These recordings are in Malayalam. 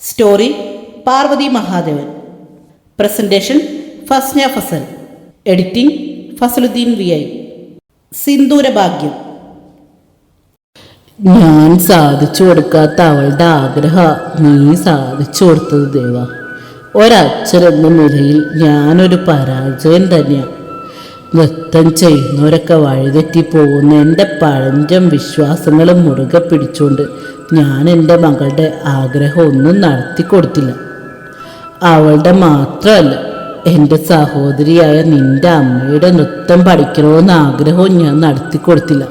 Story Parvathy Mahadevan. Presentation Fasna Fasal. Editing Fasaludheen V I. സിന്ദൂരഭാഗ്യം. ഞാൻ സാധിച്ചു കൊടുക്കാത്ത അവളുടെ ആഗ്രഹം നീ സാധിച്ചു കൊടുത്തത് ദേവ. ഒരച്ഛൻ എന്ന നിലയിൽ ഞാനൊരു പരാജയം തന്നെയാണ് നൃത്തം ചെയ്യുന്നവരൊക്കെ വഴിതെറ്റി പോകുന്ന എന്റെ പഴഞ്ചം വിശ്വാസങ്ങളും മുറുകെ പിടിച്ചുകൊണ്ട് ഞാൻ എന്റെ മകളുടെ ആഗ്രഹം ഒന്നും നടത്തി കൊടുത്തില്ല. അവളുടെ മാത്രമല്ല എന്റെ സഹോദരിയായ നിന്റെ അമ്മയുടെ നൃത്തം പഠിക്കണമെന്ന ആഗ്രഹവും ഞാൻ നടത്തി കൊടുത്തില്ല.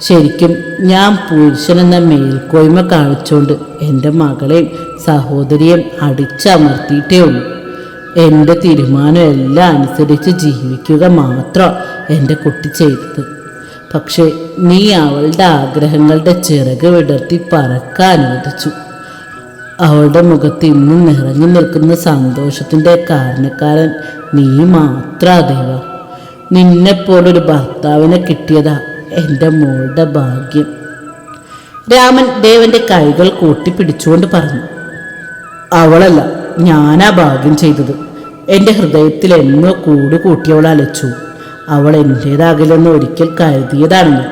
ശരിക്കും ഞാൻ പുരുഷനെന്ന മേൽക്കോയ്മ കാണിച്ചുകൊണ്ട് എന്റെ മകളെയും സഹോദരിയെയും അടിച്ചമർത്തിയിട്ടേ ഉള്ളൂ. എന്റെ തീരുമാനം എല്ലാം അനുസരിച്ച് ജീവിക്കുക മാത്രം എന്റെ കുട്ടി ചെയ്തത്. പക്ഷേ നീ അവളുടെ ആഗ്രഹങ്ങളുടെ ചിറക് വിടർത്തി പറക്കാൻ അനുവദിച്ചു. അവളുടെ മുഖത്ത് ഇന്നും നിറഞ്ഞു നിൽക്കുന്ന സന്തോഷത്തിന്റെ കാരണക്കാരൻ നീ മാത്രാ ദൈവ. നിന്നെപ്പോലൊരു ഭർത്താവിനെ കിട്ടിയതാ എന്റെ മോളുടെ ഭാഗ്യം. രാമൻ ദേവന്റെ കൈകൾ കൂട്ടിപ്പിടിച്ചുകൊണ്ട് പറഞ്ഞു അവളല്ല ഞാനാ ഭാഗ്യം ചെയ്തത്. എന്റെ ഹൃദയത്തിൽ എന്നോ കൂട് കൂട്ടിയവൾ അലച്ചു. അവൾ എന്റേതാകില്ലെന്ന് ഒരിക്കൽ കരുതിയതാണ്.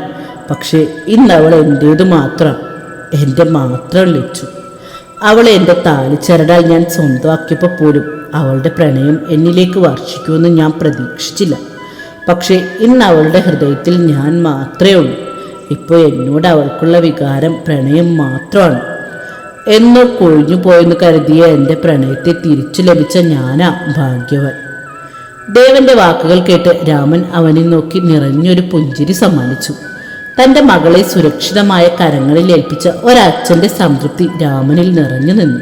പക്ഷേ ഇന്ന് അവൾ എന്റേത് മാത്രം എന്റെ മാത്രം ലച്ചു അവളെ എന്റെ താലിച്ചരടാൽ ഞാൻ സ്വന്തമാക്കിയപ്പോൾ പോലും അവളുടെ പ്രണയം എന്നിലേക്ക് വർഷിക്കുമെന്ന് ഞാൻ പ്രതീക്ഷിച്ചില്ല. പക്ഷേ ഇന്ന് അവളുടെ ഹൃദയത്തിൽ ഞാൻ മാത്രമേ ഉള്ളൂ. ഇപ്പോൾ എന്നോട് അവൾക്കുള്ള വികാരം പ്രണയം മാത്രമാണ്. എന്നോ കൊഴിഞ്ഞു പോയെന്ന് കരുതിയ എന്റെ പ്രണയത്തെ തിരിച്ചു ലഭിച്ച ഞാനാ ഭാഗ്യവൻ. ദേവന്റെ വാക്കുകൾ കേട്ട് രാമൻ അവനെ നോക്കി നിറഞ്ഞൊരു പുഞ്ചിരി സമ്മാനിച്ചു. തന്റെ മകളെ സുരക്ഷിതമായ കരങ്ങളിൽ ഏൽപ്പിച്ച ഒരച്ഛന്റെ സംതൃപ്തി രാമനിൽ നിറഞ്ഞു നിന്നു.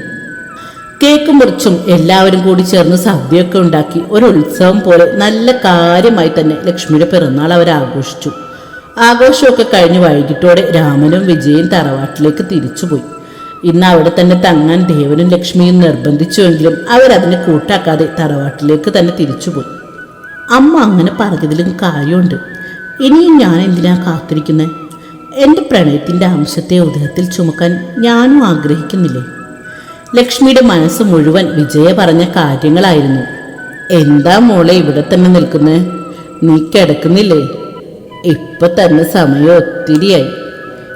കേക്ക് മുറിച്ചും എല്ലാവരും കൂടി ചേർന്ന് സദ്യയൊക്കെ ഉണ്ടാക്കി ഒരു ഉത്സവം പോലെ നല്ല കാര്യമായി തന്നെ ലക്ഷ്മിയുടെ പിറന്നാൾ അവർ ആഘോഷിച്ചു. ആഘോഷമൊക്കെ കഴിഞ്ഞ് വൈകിട്ടോടെ രാമനും വിജയും തറവാട്ടിലേക്ക് തിരിച്ചുപോയി. ഇന്ന് അവിടെ തന്നെ തങ്ങാൻ ദേവനും ലക്ഷ്മിയും നിർബന്ധിച്ചുവെങ്കിലും അവരതിനെ കൂട്ടാക്കാതെ തറവാട്ടിലേക്ക് തന്നെ തിരിച്ചുപോയി. അമ്മ അങ്ങനെ പറഞ്ഞതിലും കാര്യമുണ്ട്. ഇനിയും ഞാൻ എന്തിനാ കാത്തിരിക്കുന്നത് എന്റെ പ്രണയത്തിന്റെ അംശത്തെ ഉദരത്തിൽ ചുമക്കാൻ ഞാനും ആഗ്രഹിക്കുന്നില്ലേ? ലക്ഷ്മിയുടെ മനസ്സ് മുഴുവൻ വിജയ പറഞ്ഞ കാര്യങ്ങളായിരുന്നു. എന്താ മോളെ ഇവിടെ തന്നെ നിൽക്കുന്നത് നീ കിടക്കുന്നില്ലേ? ഇപ്പൊ തന്നെ സമയം ഒത്തിരിയായി.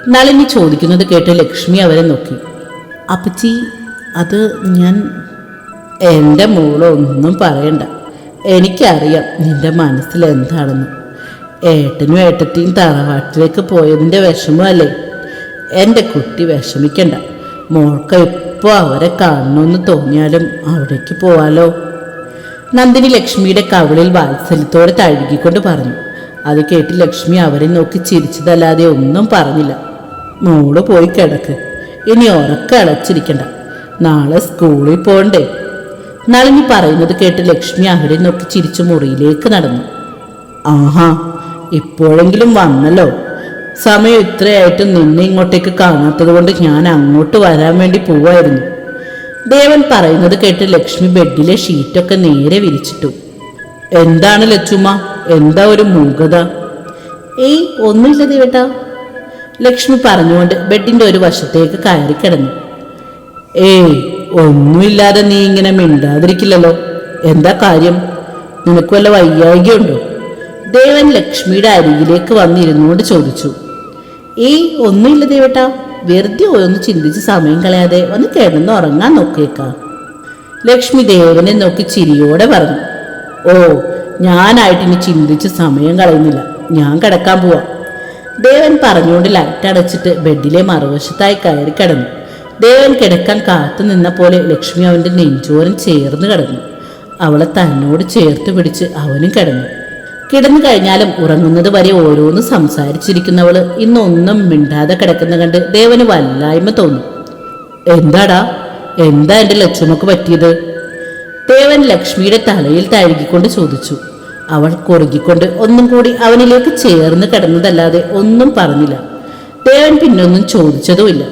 നളിനി ചോദിക്കുന്നത് കേട്ട് ലക്ഷ്മി അവരെ നോക്കി. അപ്പച്ചി അത് ഞാൻ എന്റെ മോളൊന്നും പറയണ്ട. എനിക്കറിയാം നിന്റെ മനസ്സിൽ എന്താണെന്ന്. ഏട്ടനും ഏട്ടത്തിയും തറവാട്ടിലേക്ക് പോയതിന്റെ വിഷമമല്ലേ? എന്റെ കുട്ടി വിഷമിക്കണ്ട. മോൾക്ക് ഇപ്പോൾ അവരെ കാണണമെന്ന് തോന്നിയാലും അവിടേക്ക് പോവാലോ. നന്ദിനി ലക്ഷ്മിയുടെ കവിളിൽ വാത്സല്യത്തോടെ തഴുകിക്കൊണ്ട് പറഞ്ഞു. അത് കേട്ട് ലക്ഷ്മി അവരെ നോക്കി ചിരിച്ചതല്ലാതെ ഒന്നും പറഞ്ഞില്ല. മോൾ പോയി കിടക്ക്. ഇനി ഉറക്കം അടച്ചിരിക്കണ്ട നാളെ സ്കൂളിൽ പോണ്ടേ. നളിനി പറയുന്നത് കേട്ട് ലക്ഷ്മി അവിടെ നോക്കി ചിരിച്ചു മുറിയിലേക്ക് നടന്നു. ആഹാ ഇപ്പോഴെങ്കിലും വന്നല്ലോ. സമയം ഇത്രയായിട്ട് നിന്നെ ഇങ്ങോട്ടേക്ക് കാണാത്തത് കൊണ്ട് ഞാൻ അങ്ങോട്ട് വരാൻ വേണ്ടി പോവായിരുന്നു. ദേവൻ പറയുന്നത് കേട്ട് ലക്ഷ്മി ബെഡിലെ ഷീറ്റൊക്കെ നേരെ വിരിച്ചിട്ടു. എന്താണ് ലച്ചുമ്മ? എന്താ ഒരു മൂകത? ഏയ് ഒന്നുമില്ല ദേവേട്ടാ. ലക്ഷ്മി പറഞ്ഞുകൊണ്ട് ബെഡിന്റെ ഒരു വശത്തേക്ക് കയറി കിടന്നു. ഏയ് ഒന്നുമില്ലാതെ നീ ഇങ്ങനെ മിണ്ടാതിരിക്കില്ലല്ലോ. എന്താ കാര്യം? നിനക്ക് വല്ല വയ്യായികയുണ്ടോ ദേവൻ ലക്ഷ്മിയുടെ അരികിലേക്ക് വന്നിരുന്നുകൊണ്ട് ചോദിച്ചു. ഏയ് ഒന്നുമില്ല ദേവട്ട. വെറുതെ ഒന്ന് ചിന്തിച്ച് സമയം കളയാതെ ഒന്ന് കിടന്ന് ഉറങ്ങാൻ നോക്കിയേക്കാം. ലക്ഷ്മി ദേവനെ നോക്കി ചിരിയോടെ പറഞ്ഞു. ഓ ഞാനായിട്ട് ഇനി ചിന്തിച്ച് സമയം കളയുന്നില്ല. ഞാൻ കിടക്കാൻ പോവാം. ദേവൻ പറഞ്ഞുകൊണ്ട് ലൈറ്റ് അടച്ചിട്ട് ബെഡിലെ മറുവശത്തായി കയറി കിടന്നു. ദേവൻ കിടക്കാൻ കാത്തു നിന്ന പോലെ ലക്ഷ്മി അവന്റെ നെഞ്ചോരം ചേർന്ന് കിടന്നു. അവളെ തന്നോട് ചേർത്ത് പിടിച്ച് അവനും കിടന്നു. കിടന്നു കഴിഞ്ഞാലും ഉറങ്ങുന്നത് വരെ ഓരോന്ന് സംസാരിച്ചിരിക്കുന്നവൾ ഇന്നൊന്നും മിണ്ടാതെ കിടക്കുന്ന കണ്ട് ദേവന് വല്ലായ്മ തോന്നി. എന്താടാ? എന്താ എന്റെ ലക്ഷ്മക്ക് പറ്റിയത്? ദേവൻ ലക്ഷ്മിയുടെ തലയിൽ തഴുകിക്കൊണ്ട് ചോദിച്ചു. അവൾ കുറുകിക്കൊണ്ട് ഒന്നും കൂടി അവനിലേക്ക് ചേർന്ന് കിടന്നതല്ലാതെ ഒന്നും പറഞ്ഞില്ല. ദേവൻ പിന്നൊന്നും ചോദിച്ചതുമില്ല.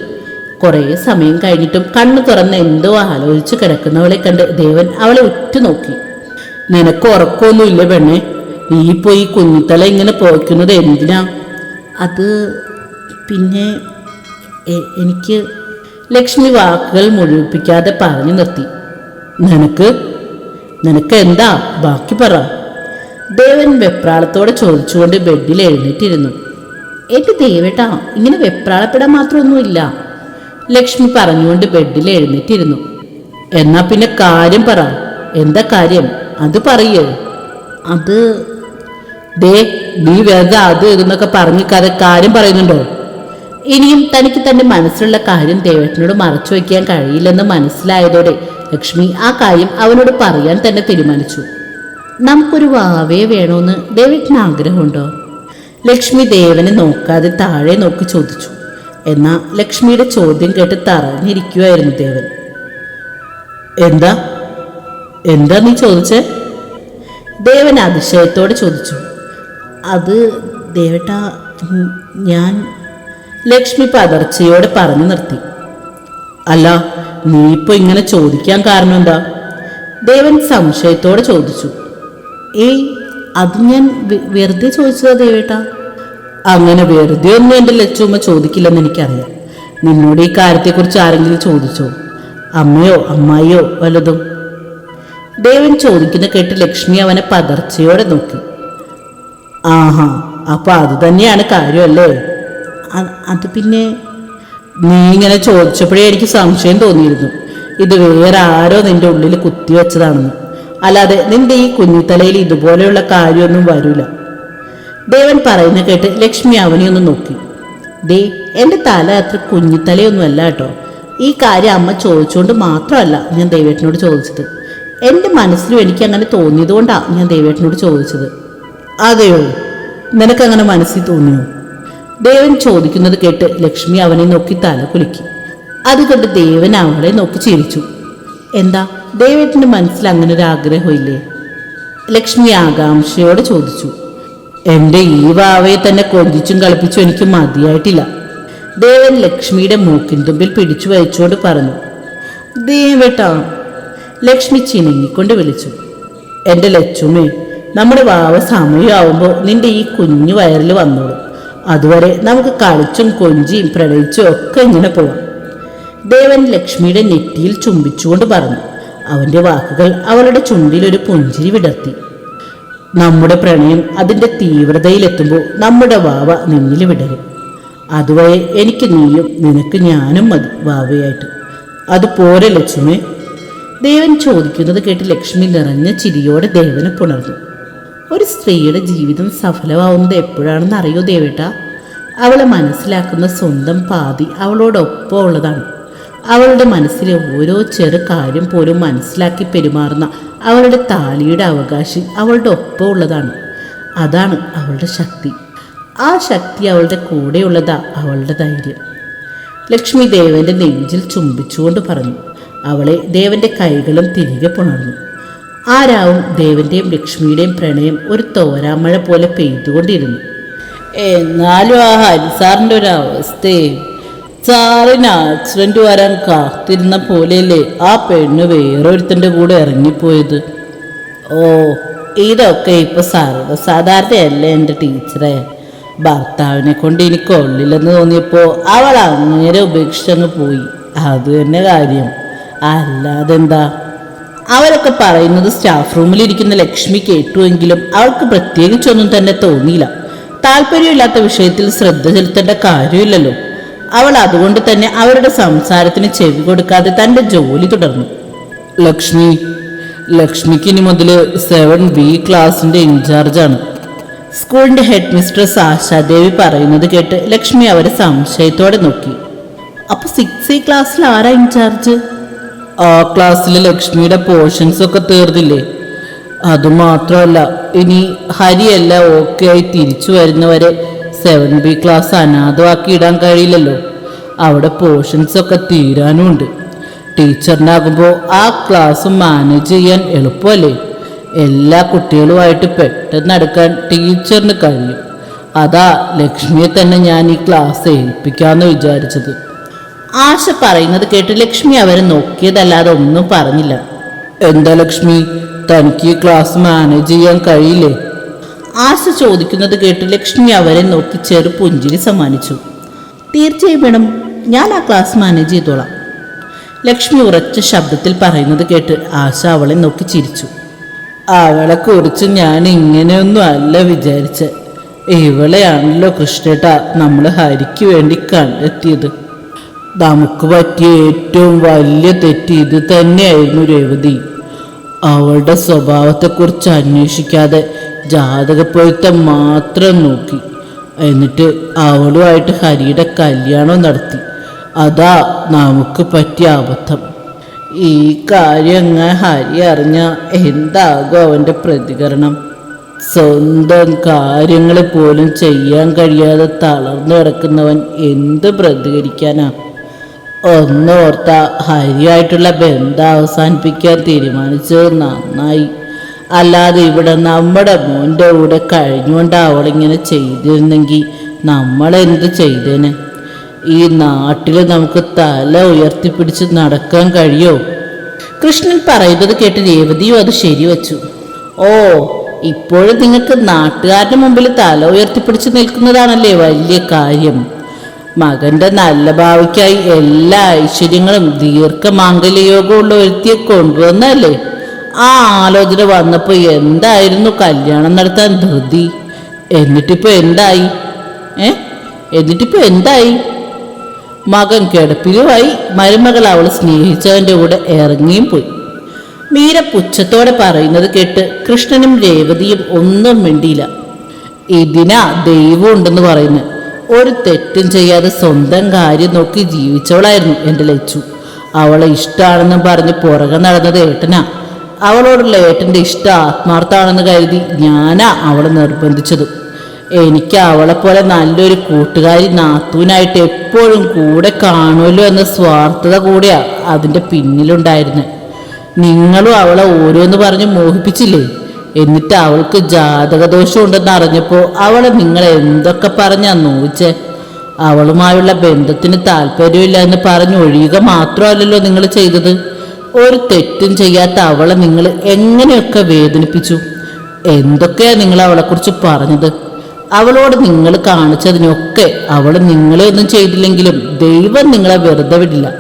കുറേ സമയം കഴിഞ്ഞിട്ടും കണ്ണു തുറന്ന് എന്തോ ആലോചിച്ച് കിടക്കുന്നവളെ കണ്ട് ദേവൻ അവളെ ഉറ്റുനോക്കി. നിനക്ക് ഉറക്കമൊന്നുമില്ല പെണ്ണെ. നീ പോയി കുഞ്ഞിത്തല ഇങ്ങനെ പോയിക്കുന്നത് എന്തിനാ? അത് പിന്നെ എനിക്ക് ലക്ഷ്മി വാക്കുകൾ മുഴുവിപ്പിക്കാതെ പറഞ്ഞു നിർത്തി. നിനക്ക്? നിനക്ക് എന്താ? ബാക്കി പറ. ദേവൻ വെപ്രാളത്തോടെ ചോദിച്ചുകൊണ്ട് ബെഡിൽ എഴുന്നേറ്റിരുന്നു. എന്റെ ദേവേട്ടാ ഇങ്ങനെ വെപ്രാളപ്പെടാൻ മാത്രമൊന്നുമില്ല ലക്ഷ്മി പറഞ്ഞുകൊണ്ട് ബെഡിൽ എഴുന്നേറ്റിരുന്നു. എന്നാ പിന്നെ കാര്യം പറ എന്താ കാര്യം? അത് പറയേ. അത് ദേ നീ വെറുതെ അത് എന്നൊക്കെ പറഞ്ഞ് കഥ കാര്യം പറയുന്നുണ്ടോ? ഇനിയും തനിക്ക് തന്റെ മനസ്സിലുള്ള കാര്യം ദേവേട്ടനോട് മറച്ചു വയ്ക്കാൻ കഴിയില്ലെന്ന് മനസ്സിലായതോടെ ലക്ഷ്മി ആ കാര്യം അവനോട് പറയാൻ തന്നെ തീരുമാനിച്ചു. നമുക്കൊരു വാവയെ വേണമെന്ന് ഡേവിഡിന് ആഗ്രഹമുണ്ടോ? ലക്ഷ്മി ദേവനെ നോക്കാതെ താഴെ നോക്കി ചോദിച്ചു. എന്നാ ലക്ഷ്മിയുടെ ചോദ്യം കേട്ട് തറഞ്ഞിരിക്കുമായിരുന്നു ദേവൻ. എന്താ? എന്താ നീ ചോദിച്ചേ? ദേവൻ അതിശയത്തോടെ ചോദിച്ചു. അത് ദേവട്ട ഞാൻ ലക്ഷ്മി പതർച്ചയോടെ പറഞ്ഞു നിർത്തി. അല്ല നീ ഇപ്പൊ ഇങ്ങനെ ചോദിക്കാൻ കാരണം എന്താ ദേവൻ സംശയത്തോടെ ചോദിച്ചു. ഏയ് അത് ഞാൻ വെറുതെ ചോദിച്ചതാ ദേവേട്ടാ. അങ്ങനെ വെറുതെ ഒന്നും എന്റെ ലച്ചുമ്മ ചോദിക്കില്ലെന്ന് എനിക്കറിയാം. നിന്നോട് ഈ കാര്യത്തെക്കുറിച്ച് ആരെങ്കിലും ചോദിച്ചോ? അമ്മയോ അമ്മായിയോ വല്ലതും? ദേവൻ ചോദിക്കുന്ന കേട്ട് ലക്ഷ്മി അവനെ പതർച്ചയോടെ നോക്കി. ആഹാ അപ്പൊ അത് തന്നെയാണ് കാര്യമല്ലേ? അത് പിന്നെ? നീ ഇങ്ങനെ ചോദിച്ചപ്പോഴേ എനിക്ക് സംശയം തോന്നിയിരുന്നു. ഇത് വേറെ ആരോ നിന്റെ ഉള്ളിൽ കുത്തിവെച്ചതാണെന്ന് അല്ലാതെ നിന്റെ ഈ കുഞ്ഞിത്തലയിൽ ഇതുപോലെയുള്ള കാര്യമൊന്നും വരൂല. ദേവൻ പറയുന്ന കേട്ട് ലക്ഷ്മി അവനെ ഒന്ന് നോക്കി. ദേ എന്റെ തല അത്ര കുഞ്ഞിത്തലയൊന്നും അല്ല കേട്ടോ. ഈ കാര്യം അമ്മ ചോദിച്ചുകൊണ്ട് മാത്രമല്ല ഞാൻ ദൈവേട്ടനോട് ചോദിച്ചത്. എന്റെ മനസ്സിലും എനിക്ക് അങ്ങനെ തോന്നിയതുകൊണ്ടാണ് ഞാൻ ദൈവേട്ടനോട് ചോദിച്ചത്. അതെയോ? നിനക്കങ്ങനെ മനസ്സിൽ തോന്നിയോ? ദേവൻ ചോദിക്കുന്നത് കേട്ട് ലക്ഷ്മി അവനെ നോക്കി തല കുലുക്കി. അത് കണ്ട് ദേവൻ അവളെ നോക്കി ചിരിച്ചു. എന്താ? ദേവേട്ടന്റെ മനസ്സിൽ അങ്ങനെ ഒരു ആഗ്രഹമില്ലേ ലക്ഷ്മി ആകാംക്ഷയോടെ ചോദിച്ചു. എന്റെ ഈ വാവയെ തന്നെ കൊതിച്ചും കളിപ്പിച്ചും എനിക്ക് മതിയായിട്ടില്ല. ദേവൻ ലക്ഷ്മിയുടെ മൂക്കിൻ തുമ്പിൽ പിടിച്ചു വഹിച്ചുകൊണ്ട് പറഞ്ഞു. ദേവേട്ടാ ലക്ഷ്മി ചിനങ്ങിക്കൊണ്ട് വിളിച്ചു. എന്റെ ലച്ചുമേ നമ്മുടെ വാവ സമയമാവുമ്പോൾ നിന്റെ ഈ കുഞ്ഞു വയറിൽ വന്നോളൂ. അതുവരെ നമുക്ക് കളിച്ചും കൊഞ്ചിയും പ്രണയിച്ചും ഒക്കെ ഇങ്ങനെ പോവാം. ദേവൻ ലക്ഷ്മിയുടെ നെറ്റിയിൽ ചുംബിച്ചുകൊണ്ട് പറഞ്ഞു. അവന്റെ വാക്കുകൾ അവളുടെ ചുണ്ടിൽ ഒരു പുഞ്ചിരി വിടർത്തി. നമ്മുടെ പ്രണയം അതിന്റെ തീവ്രതയിലെത്തുമ്പോൾ നമ്മുടെ വാവ നിന്നിൽ വിടരും. അതുവരെ എനിക്ക് നീയും നിനക്ക് ഞാനും മതി വാവയായിട്ട്. അതുപോലെ ലക്ഷ്മി. ദേവൻ ചോദിക്കുന്നത് കേട്ട് ലക്ഷ്മി നിറഞ്ഞ ചിരിയോടെ ദേവനെ പുണർന്നു. ഒരു സ്ത്രീയുടെ ജീവിതം സഫലമാവുന്നത് എപ്പോഴാണെന്ന് അറിയോ ദേവേട്ട? അവളെ മനസ്സിലാക്കുന്ന സ്വന്തം പാതി അവളോടൊപ്പം ഉള്ളതാണ്. അവളുടെ മനസ്സിലെ ഓരോ ചെറു കാര്യം പോലും മനസ്സിലാക്കി പെരുമാറുന്ന അവളുടെ താലിയുടെ അവകാശി അവളുടെ ഒപ്പം ഉള്ളതാണ്. അതാണ് അവളുടെ ശക്തി. ആ ശക്തി അവളുടെ കൂടെയുള്ളതാ അവളുടെ ധൈര്യം. ലക്ഷ്മി ദേവന്റെ നെഞ്ചിൽ ചുംബിച്ചുകൊണ്ട് പറഞ്ഞു അവളെ ദേവന്റെ കൈകളും തിരികെ പുണർന്നു. ആ രാവും ദേവന്റെയും ലക്ഷ്മിയുടെയും പ്രണയം ഒരു തോരാമഴ പോലെ പെയ്തുകൊണ്ടിരുന്നു. എന്നാലും ആ ഹരിസാറിന്റെ ഒരു അവസ്ഥയെ സാറിന് വരാൻ കാത്തിരുന്ന പോലെയല്ലേ ആ പെണ്ണ് വേറൊരുത്തന്റെ കൂടെ ഇറങ്ങിപ്പോയത്? ഓ ഇതൊക്കെ ഇപ്പൊ സർവസാധാരണയല്ലേ എന്റെ ടീച്ചറെ. ഭർത്താവിനെ കൊണ്ട് ഇനി കൊള്ളില്ലെന്ന് തോന്നിയപ്പോൾ അവൾ അങ്ങനെ ഉപേക്ഷിച്ചങ്ങ് പോയി. അത് തന്നെ കാര്യം. അല്ലാതെന്താ? അവരൊക്കെ പറയുന്നത് സ്റ്റാഫ് റൂമിൽ ഇരിക്കുന്ന ലക്ഷ്മി കേട്ടുവെങ്കിലും അവൾക്ക് പ്രത്യേകിച്ചൊന്നും തന്നെ തോന്നിയില്ല. താല്പര്യമില്ലാത്ത വിഷയത്തിൽ ശ്രദ്ധ ചെലുത്തേണ്ട കാര്യമില്ലല്ലോ. അവൾ അതുകൊണ്ട് തന്നെ അവരുടെ സംസാരത്തിന് ചെവി കൊടുക്കാതെ തന്റെ ജോലി തുടർന്നു. ലക്ഷ്മി ലക്ഷ്മിക്ക് ഇനി മുതൽ സെവൻ ബി ക്ലാസിന്റെ ഇൻചാർജാണ് സ്കൂളിന്റെ ഹെഡ് മിസ്ട്രസ് ആശാദേവി പറയുന്നത് കേട്ട് ലക്ഷ്മി അവരെ സംശയത്തോടെ നോക്കി. അപ്പൊ സിക്സ് എ ക്ലാസ്സിൽ ആരാ ഇൻചാർജ് ആ ക്ലാസ്സിൽ ലക്ഷ്മിയുടെ പോർഷൻസ് ഒക്കെ തീർന്നില്ലേ? അതുമാത്രമല്ല ഇനി ഹരിയല്ല ഓക്കെ ആയി തിരിച്ചു വരുന്നവരെ സെവൻ ബി ക്ലാസ് അനാഥമാക്കി ഇടാൻ കഴിയില്ലല്ലോ. അവിടെ പോർഷൻസ് ഒക്കെ തീരാനുമുണ്ട് ടീച്ചറിനാകുമ്പോൾ ആ ക്ലാസ് മാനേജ് ചെയ്യാൻ എളുപ്പമല്ലേ? എല്ലാ കുട്ടികളുമായിട്ട് പെട്ടെന്ന് അടുക്കാൻ ടീച്ചറിന് കഴിയും. അതാ ലക്ഷ്മിയെ തന്നെ ഞാൻ ഈ ക്ലാസ് ഏൽപ്പിക്കാമെന്ന് വിചാരിച്ചത്. ആശ പറയുന്നത് കേട്ട് ലക്ഷ്മി അവരെ നോക്കിയതല്ലാതെ ഒന്നും പറഞ്ഞില്ല. എന്താ ലക്ഷ്മി? തനിക്ക് ഈ ക്ലാസ് മാനേജ് ചെയ്യാൻ കഴിയില്ലേ? ആശ ചോദിക്കുന്നത് കേട്ട് ലക്ഷ്മി അവരെ നോക്കി ചെറു പുഞ്ചിരി സമ്മാനിച്ചു. തീർച്ചയായും വേണം ഞാൻ ആ ക്ലാസ് മാനേജ് ചെയ്തോളാം. ലക്ഷ്മി ഉറച്ച ശബ്ദത്തിൽ പറയുന്നത് കേട്ട് ആശ അവളെ നോക്കി ചിരിച്ചു. അവളെ കുറിച്ച് ഞാൻ ഇങ്ങനെയൊന്നും അല്ല വിചാരിച്ച. ഇവളെയാണല്ലോ കൃഷ്ണേട്ട നമ്മൾ ഹരിക്ക് വേണ്ടി കണ്ടെത്തിയത്. നമുക്ക് പറ്റിയ ഏറ്റവും വലിയ തെറ്റ് ഇത് തന്നെയായിരുന്നു രേവതി. അവളുടെ സ്വഭാവത്തെക്കുറിച്ച് അന്വേഷിക്കാതെ ജാതകപ്പൊരുത്തം മാത്രം നോക്കി. എന്നിട്ട് അവളുമായിട്ട് ഹരിയുടെ കല്യാണം നടത്തി. അതാ നമുക്ക് പറ്റിയ അബദ്ധം. ഈ കാര്യം അങ്ങ് ഹരി അറിഞ്ഞ എന്താകും അവന്റെ പ്രതികരണം? സ്വന്തം കാര്യങ്ങൾ പോലും ചെയ്യാൻ കഴിയാതെ തളർന്നു കിടക്കുന്നവൻ എന്ത് പ്രതികരിക്കാനാ? ഒന്നോർത്ത ഹരിയായിട്ടുള്ള ബന്ധം അവസാനിപ്പിക്കാൻ തീരുമാനിച്ചത് നന്നായി. അല്ലാതെ ഇവിടെ നമ്മുടെ മോന്റെ കൂടെ കഴിഞ്ഞുകൊണ്ട് അവളിങ്ങനെ ചെയ്തിരുന്നെങ്കിൽ നമ്മളെന്ത് ചെയ്തേനെ? ഈ നാട്ടിൽ നമുക്ക് തല ഉയർത്തിപ്പിടിച്ച് നടക്കാൻ കഴിയോ? കൃഷ്ണൻ പറയുന്നത് കേട്ട് രേവതിയും അത് ശരിവച്ചു. ഓ ഇപ്പോഴും നിങ്ങൾക്ക് നാട്ടുകാരുടെ മുമ്പിൽ തല ഉയർത്തിപ്പിടിച്ച് നിൽക്കുന്നതാണല്ലേ വലിയ കാര്യം. മകന്റെ നല്ല ഭാവിക്കായി എല്ലാ ഐശ്വര്യങ്ങളും ദീർഘമാംഗല്യയോഗമുള്ള ഒരുത്തിയെ കൊണ്ടുവന്നല്ലേ ആ ആലോചന വന്നപ്പോൾ എന്തായിരുന്നു കല്യാണം നടത്താൻ ധൃതി? എന്നിട്ടിപ്പോ എന്തായി? ഏ? എന്നിട്ടിപ്പോ എന്തായി? മകൻ കിടപ്പിലുമായി മരുമകൾ അവൾ സ്നേഹിച്ചവന്റെ കൂടെ ഇറങ്ങിയും പോയി. മീര പുച്ഛത്തോടെ പറയുന്നത് കേട്ട് കൃഷ്ണനും രേവതിയും ഒന്നും മിണ്ടിയില്ല. ഇതിനാ ദൈവം ഉണ്ടെന്ന് പറയുന്നു ഒരു തെറ്റും ചെയ്യാതെ സ്വന്തം കാര്യം നോക്കി ജീവിച്ചവളായിരുന്നു എന്റെ ലച്ചു. അവളെ ഇഷ്ടമാണെന്നും പറഞ്ഞ് പുറകെ നടന്നത് ഏട്ടനാ. അവളോടുള്ള ഏട്ടന്റെ ഇഷ്ടം ആത്മാർത്ഥമാണെന്ന് കരുതി ഞാനാ അവളെ നിർബന്ധിച്ചത്. എനിക്ക് അവളെപ്പോലെ നല്ലൊരു കൂട്ടുകാരി നാത്തൂനായിട്ട് എപ്പോഴും കൂടെ കാണുമല്ലോ എന്ന സ്വാർത്ഥത കൂടിയാ അതിന്റെ പിന്നിലുണ്ടായിരുന്നത് നിങ്ങളും അവളെ ഓരോന്ന് പറഞ്ഞ് മോഹിപ്പിച്ചില്ലേ? എന്നിട്ട് അവൾക്ക് ജാതകദോഷം ഉണ്ടെന്ന് അറിഞ്ഞപ്പോൾ അവളെ നിങ്ങൾ എന്തൊക്കെ പറഞ്ഞാ നോവിച്ചേ? അവളുമായുള്ള ബന്ധത്തിന് താല്പര്യമില്ല എന്ന് പറഞ്ഞ് ഒഴിയുക മാത്രമല്ലല്ലോ നിങ്ങൾ ചെയ്തത്. ഒരു തെറ്റും ചെയ്യാത്ത അവളെ നിങ്ങൾ എങ്ങനെയൊക്കെ വേദനിപ്പിച്ചു? എന്തൊക്കെയാ നിങ്ങൾ അവളെക്കുറിച്ച് പറഞ്ഞത്? അവളോട് നിങ്ങൾ കാണിച്ചതിനൊക്കെ അവൾ നിങ്ങളെ ഒന്നും ചെയ്തില്ലെങ്കിലും ദൈവം നിങ്ങളെ വെറുതെ വിടില്ല.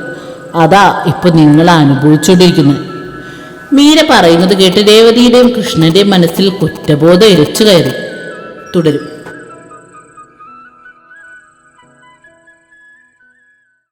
അതാ ഇപ്പൊ നിങ്ങൾ അനുഭവിച്ചുകൊണ്ടിരിക്കുന്നത് മീര പറയുന്നത് കേട്ട് രേവതിയുടെയും കൃഷ്ണന്റെയും മനസ്സിൽ കുറ്റബോധം ഇരച്ചു കയറി. തുടരും.